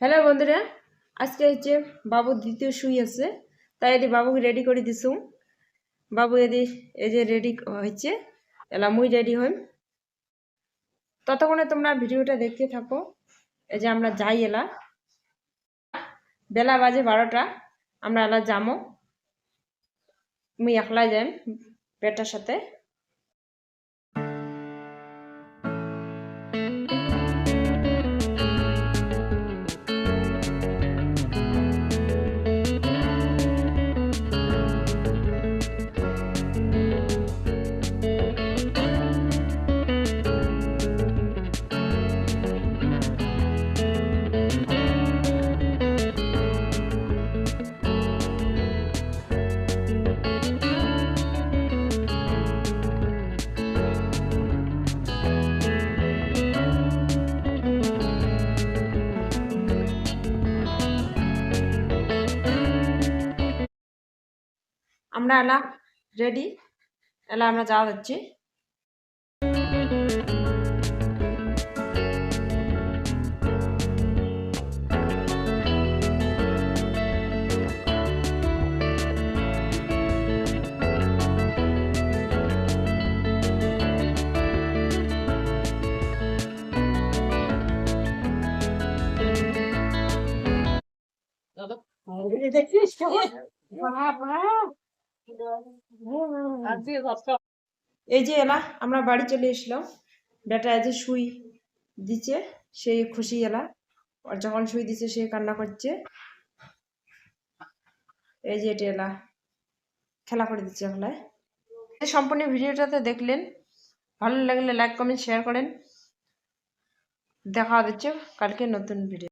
Hello বন্ধুরা। আজকে হচ্ছে বাবুর দ্বিতীয় শুই আছে। তাই এদি বাবুকে রেডি করে দিছু। বাবু এদি এই যে রেডি হচ্ছে এলা মুই রেডি হইম। ততক্ষণে তোমরা ভিডিওটা দেখতে থাকো। এই যে আমরা যাই এলা। বেলা বাজে বারোটা। আমরা এলা যামো। মুই একলাই যাইম পেটার সাথে। আমরা এলা রেডি এলা আমরা যাওয়া যাচ্ছি। এই যে এলা, আমরা বাড়ি চলে এসলাম বেটা এই যে শুই দিচ্ছে সেই খুশি এলা। আর যখন শুই দিচ্ছে, সে কান্না করছে। এই যে এটা এলা, খেলা করে দিচ্ছে এখলায় সম্পূর্ণ ভিডিওটাতে দেখলেন, ভালো লাগলে লাইক কমেন্ট শেয়ার করেন। দেখা দিচ্ছে কালকে নতুন ভিডিও